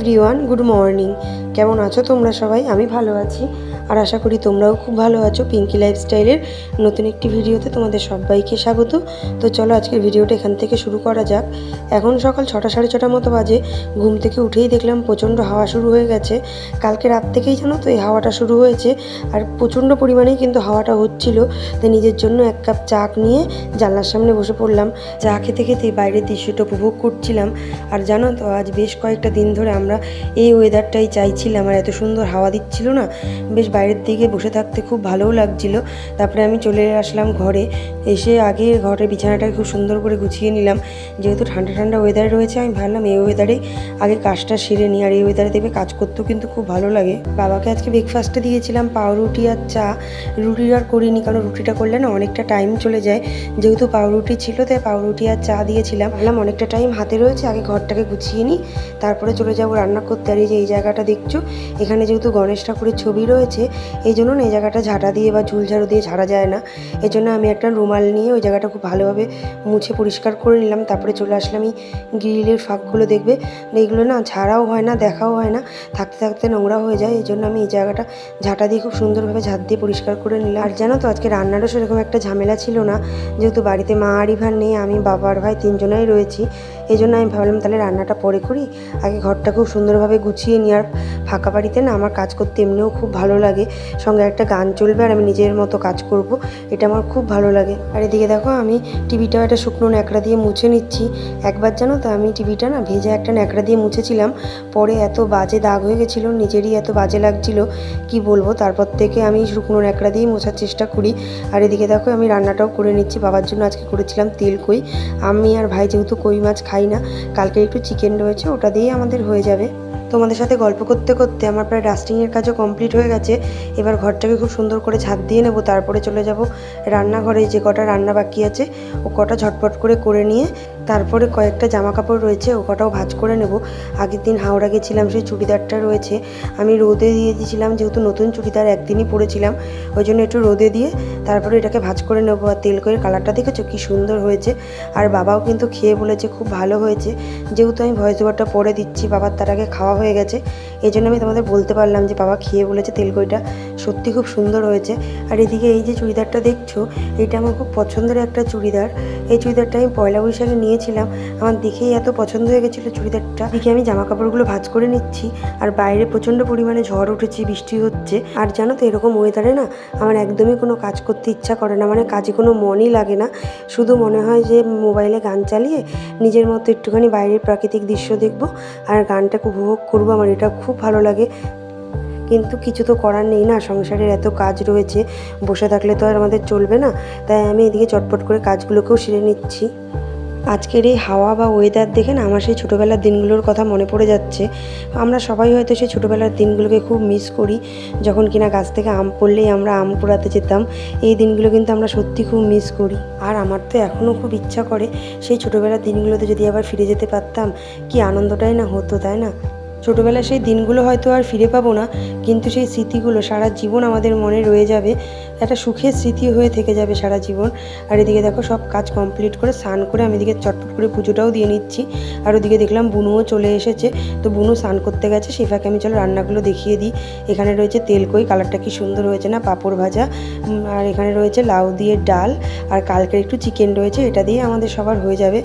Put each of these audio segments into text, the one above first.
Everyone good morning. কেমন আছো তোমরা সবাই? আমি ভালো আছি। আর আশা করি তোমরাও খুব ভালো আছো পিঙ্কি লাইফস্টাইলের নতুন একটি ভিডিওতে তোমাদের সবাইকে স্বাগত। তো চলো আজকের ভিডিওটা এখান থেকে শুরু করা যাক। এখন সকাল ছটা সাড়ে ছটার মতো বাজে। ঘুম থেকে উঠেই দেখলাম প্রচণ্ড হাওয়া শুরু হয়ে গেছে। কালকে রাত থেকেই জানো তো এই হাওয়াটা শুরু হয়েছে। আর প্রচণ্ড পরিমাণেই কিন্তু হাওয়াটা হচ্ছিল। তো নিজের জন্য এক কাপ চা নিয়ে জানলার সামনে বসে পড়লাম। চা খেতে খেতে বাইরের দৃশ্যটা উপভোগ করছিলাম। আর জানো তো আজ বেশ কয়েকটা দিন ধরে আমরা এই ওয়েদারটাই চাইছিলাম। আর এত সুন্দর হাওয়া দিচ্ছিল না। বেশ বাইরের দিকে বসে থাকতে খুব ভালোও লাগছিল। তারপরে আমি চলে আসলাম ঘরে। এসে আগে ঘরের বিছানাটা খুব সুন্দর করে গুছিয়ে নিলাম। যেহেতু ঠান্ডা ঠান্ডা ওয়েদার রয়েছে, আমি ভাবলাম এই ওয়েদারেই আগে কাজটা সেরে নিই। আর এই ওয়েদারে দেখবে কাজ করতেও কিন্তু খুব ভালো লাগে। বাবাকে আজকে ব্রেকফাস্টে দিয়েছিলাম, পাউরুটি আর চা। রুটি আর করিনি, কারণ রুটিটা করলে না অনেকটা টাইম চলে যায়। যেহেতু পাউরুটি ছিল, তাই পাউরুটি আর চা দিয়েছিলাম। ভাবলাম অনেকটা টাইম হাতে রয়েছে, আগে ঘরটাকে গুছিয়ে নিই। তারপরে চলে যাব রান্না করতে। আর এই যে, এই জায়গাটা দেখছ, এখানে যেহেতু গণেশ ঠাকুরের ছবি রয়েছে এই জন্য না এই জায়গাটা ঝাঁটা দিয়ে বা ঝুল ঝাড়ু দিয়ে ঝাড়া যায় না। এই জন্য আমি একটা রুমাল নিয়ে ওই জায়গাটা খুব ভালোভাবে মুছে পরিষ্কার করে নিলাম। তারপরে চলে আসলাম এই গ্রিলের ফাঁকগুলো দেখবে। এইগুলো না ঝাড়াও হয় না, দেখাও হয় না। থাকতে থাকতে নোংরা হয়ে যায়। এই জন্য আমি এই জায়গাটা ঝাঁটা দিয়ে খুব সুন্দরভাবে ঝাঁট দিয়ে পরিষ্কার করে নিলাম। আর জানো তো, আজকে রান্নারও সেরকম একটা ঝামেলা ছিল না। যেহেতু বাড়িতে মা আর ইভার নেই, আমি বাবার ভাই তিনজনেই রয়েছি। এই জন্য আমি ভাবলাম তাহলে রান্নাটা পরে করি। আগে ঘরটা খুব সুন্দরভাবে গুছিয়ে নিই আর ফাঁকা বাড়িতে না আমার কাজ করতে এমনিও খুব ভালো লাগে। সঙ্গে একটা গান চলবে আর আমি নিজের মতো কাজ করব। এটা আমার খুব ভালো লাগে। আর এদিকে দেখো আমি টিভিটাও একটা শুকনো ন্যাকড়া দিয়ে মুছে নিচ্ছি। একবার জানো তো আমি টিভিটা না ভেজা একটা ন্যাকড়া দিয়ে মুছেছিলাম। পরে এত বাজে দাগ হয়ে গেছিল, নিজেরই এত বাজে লাগছিল। কি বলব? তারপর থেকে আমি শুকনো ন্যাকড়া দিয়ে মোছার চেষ্টা করি। আর এদিকে দেখো আমি রান্নাটাও করে নিচ্ছি। বাবার জন্য আজকে করেছিলাম তেল কই। আমি আর ভাই যেহেতু কই মাছ খাই না। কালকে একটু চিকেন রয়েছে, ওটা দিয়েই আমাদের হয়ে যাবে। তোমাদের সাথে গল্প করতে করতে আমার প্রায় ডাস্টিংয়ের কাজও কমপ্লিট হয়ে গেছে। এবার ঘরটাকে খুব সুন্দর করে ঝাঁপ দিয়ে নেব, তারপরে চলে যাব রান্নাঘরে। যে কটা রান্না বাকি আছে, ও কটা ঝটপট করে করে নিয়ে তারপরে কয়েকটা জামা কাপড় রয়েছে ও কটাও ভাঁজ করে নেব। আগের দিন হাওড়া গেছিলাম, সেই চুড়িদারটা রয়েছে। আমি রোদে দিয়ে দিয়েছিলাম, যেহেতু নতুন চুড়িদার একদিনই পরেছিলাম, ওই জন্য একটু রোদে দিয়ে তারপরে এটাকে ভাজ করে নেব। আর তেল করে কালারটা দেখেছ? কি সুন্দর হয়েছে। আর বাবাও কিন্তু খেয়ে বলেছে, খুব ভালো হয়েছে। যেহেতু আমি ভয়েস ওভারটা পরে দিচ্ছি, বাবার তার আগে খাওয়া হয়ে গেছে। এই জন্য আমি তোমাদের বলতে পারলাম যে, বাবা খেয়ে বলেছে তেলকইটা সত্যি খুব সুন্দর হয়েছে। আর এদিকে এই যে চুড়িদারটা দেখছ এটা আমার খুব পছন্দের একটা চুড়িদার। এই চুড়িদারটা আমি পয়লা বৈশাখে নিয়েছিলাম আমার দেখেই এত পছন্দ হয়ে গেছিল চুড়িদারটা। দেখে আমি জামা কাপড়গুলো ভাঁজ করে নিচ্ছি আর বাইরে প্রচণ্ড পরিমাণে ঝড় উঠেছে, বৃষ্টি হচ্ছে। আর জানো তো এরকম ওয়েদারে না আমার একদমই কোনো কাজ করতে ইচ্ছা করে না মানে কাজে কোনো মনই লাগে না। শুধু মনে হয় যে মোবাইলে গান চালিয়ে নিজের মতো একটুখানি বাইরের প্রাকৃতিক দৃশ্য দেখব আর গানটাকে উপভোগ করব, আমার এটা খুব ভালো লাগে। কিন্তু কিছু তো করার নেই না, সংসারের এত কাজ রয়েছে, বসে থাকলে তো আর আমাদের চলবে না। তাই আমি এদিকে চটপট করে কাজগুলোকেও সেরে নিচ্ছি। আজকের এই হাওয়া বা ওয়েদার দেখে না আমার সেই ছোটোবেলার দিনগুলোর কথা মনে পড়ে যাচ্ছে। আমরা সবাই হয়তো সেই ছোটোবেলার দিনগুলোকে খুব মিস করি। যখন কিনা গাছ থেকে আম পড়লেই আমরা আম পোড়াতে যেতাম, এই দিনগুলো কিন্তু আমরা সত্যি খুব মিস করি। আর আমার তো এখনও খুব ইচ্ছা করে সেই ছোটোবেলার দিনগুলোতে যদি আবার ফিরে যেতে পারতাম, কি আনন্দটাই না হতো, তাই না? ছোটোবেলার সেই দিনগুলো হয়তো আর ফিরে পাবো না, কিন্তু সেই স্মৃতিগুলো সারা জীবন আমাদের মনে রয়ে যাবে। একটা সুখের স্মৃতি হয়ে থেকে যাবে সারা জীবন। আর এদিকে দেখো সব কাজ কমপ্লিট করে স্নান করে আমি এদিকে চটপট করে পুজোটাও দিয়ে নিচ্ছি। আর ওদিকে দেখলাম বুনুও চলে এসেছে। তো বুনু স্নান করতে গেছে সেই ফাঁকে আমি চলো রান্নাগুলো দেখিয়ে দিই। এখানে রয়েছে তেলকই কালারটা কি সুন্দর হয়েছে না, পাঁপড় ভাজা। আর এখানে রয়েছে লাউ দিয়ে ডাল। আর কালকের একটু চিকেন রয়েছে, এটা দিয়ে আমাদের সবার হয়ে যাবে।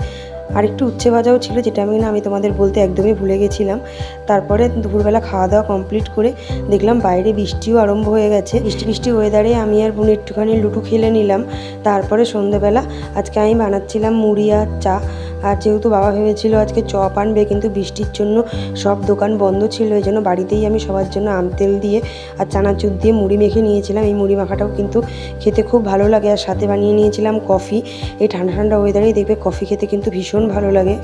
আর একটু উচ্ছে ভাজাও ছিল, যেটা আমি না, আমি তোমাদের বলতে একদমই ভুলে গেছিলাম। তারপরে দুপুরবেলা খাওয়া দাওয়া কমপ্লিট করে দেখলাম বাইরে বৃষ্টিও আরম্ভ হয়ে গেছে। বৃষ্টি বৃষ্টি ওয়েদারে আমি আর বোন একটুখানি লুটু খেলে নিলাম। তারপরে সন্ধেবেলা আজকে আমি বানাচ্ছিলাম মুড়ি আর চা। আর যেহেতু বাবা ভেবেছিল আজকে চপ আনবে, কিন্তু বৃষ্টির জন্য সব দোকান বন্ধ ছিল, এই জন্য বাড়িতেই আমি সবার জন্য আম তেল দিয়ে আর চানাচুর দিয়ে মুড়ি মেখে নিয়েছিলাম। এই মুড়ি মাখাটাও কিন্তু খেতে খুব ভালো লাগে। আর সাথে বানিয়ে নিয়েছিলাম কফি। এই ঠান্ডা ঠান্ডা ওয়েদারেই দেখবে কফি খেতে কিন্তু ভীষণ ভালো লাগে।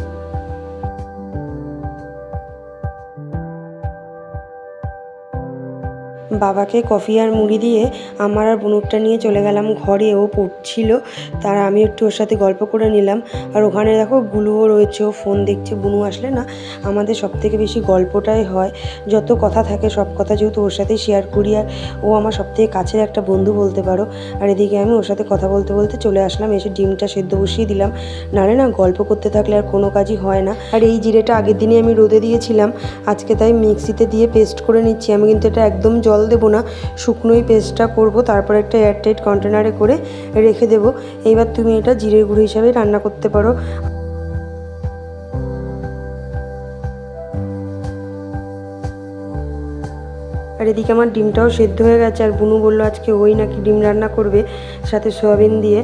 বাবাকে কফি আর মুড়ি দিয়ে আমার আর বুনুরটা নিয়ে চলে গেলাম ঘরে। ও পড়ছিল, তার আমি একটু ওর সাথে গল্প করে নিলাম। আর ওখানে দেখো গুলুও রয়েছে, ও ফোন দেখছে, বুনু আসলে না, আমাদের সব থেকে বেশি গল্পটাই হয়। যত কথা থাকে সব কথা যেহেতু ওর সাথেই শেয়ার করি, আর ও আমার সব থেকে কাছের একটা বন্ধু বলতে পারো। আর এদিকে আমি ওর সাথে কথা বলতে বলতে চলে আসলাম, এসে ডিমটা সেদ্ধ বসিয়ে দিলাম। নাহলে না গল্প করতে থাকলে আর কোনো কাজই হয় না। আর এই জিরেটা আগের দিনে আমি রোদে দিয়েছিলাম, আজকে তাই মিক্সিতে দিয়ে পেস্ট করে নিচ্ছি। আমি কিন্তু এটা একদম জল দেবো না, শুকনোই পেস্টটা করব, তারপর একটা এয়ারটাইট কন্টেনারে করে রেখে দেবো। এবার তুমি এটা জিরের গুঁড়ো হিসাবে রান্না করতে পারো। আর এদিকে আমার ডিমটাও সেদ্ধ হয়ে গেছে আর বুনু বলল আজকে ওই নাকি ডিম রান্না করবে, সাথে সোয়াবিন দিয়ে।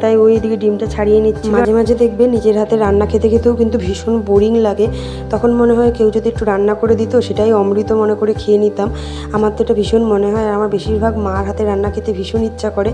তাই- ওই দিকে ডিমটা ছাড়িয়ে নিচ্ছি। মাঝে মাঝে দেখবে নিজের হাতে রান্না খেতে খেতেও কিন্তু ভীষণ বোরিং লাগে। তখন মনে হয় কেউ যদি একটু রান্না করে দিত, সেটাই অমৃত মনে করে খেয়ে নিতাম। আমার তো এটা ভীষণ মনে হয় আমার বেশিরভাগ মার হাতে রান্না খেতে ভীষণ ইচ্ছা করে।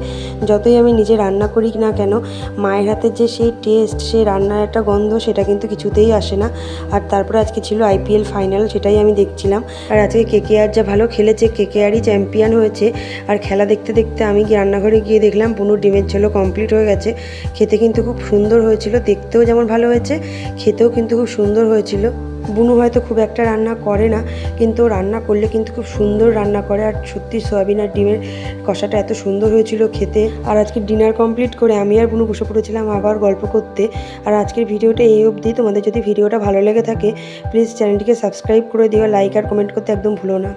যতই আমি নিজে রান্না করি না কেন, মায়ের হাতের যে সেই টেস্ট সেই রান্নার একটা গন্ধ, সেটা কিন্তু কিছুতেই আসে না। আর তারপরে আজকে ছিল আইপিএল ফাইনাল সেটাই আমি দেখছিলাম। আর আজকে কে কে আর যা ভালো খেলেছে কেকেআরই চ্যাম্পিয়ন হয়েছে। আর খেলা দেখতে দেখতে আমি রান্নাঘরে গিয়ে দেখলাম বুনুর ডিমের ঝোলও কমপ্লিট হয়ে গেছে। খেতে কিন্তু খুব সুন্দর হয়েছিল, দেখতেও যেমন ভালো হয়েছে, খেতেও কিন্তু খুব সুন্দর হয়েছিল। বুনু হয়তো খুব একটা রান্না করে না, কিন্তু রান্না করলে কিন্তু খুব সুন্দর রান্না করে। আর সত্যি সয়াবিন আর ডিমের কষাটা এত সুন্দর হয়েছিল খেতে। আর আজকে ডিনার কমপ্লিট করে আমি আর বুনু বসে পড়েছিলাম আবার গল্প করতে। আর আজকের ভিডিওটা এই অবধি। তোমাদের যদি ভিডিওটা ভালো লেগে থাকে প্লিজ চ্যানেলটিকে সাবস্ক্রাইব করে দিও লাইক আর কমেন্ট করতে একদম ভুলো না।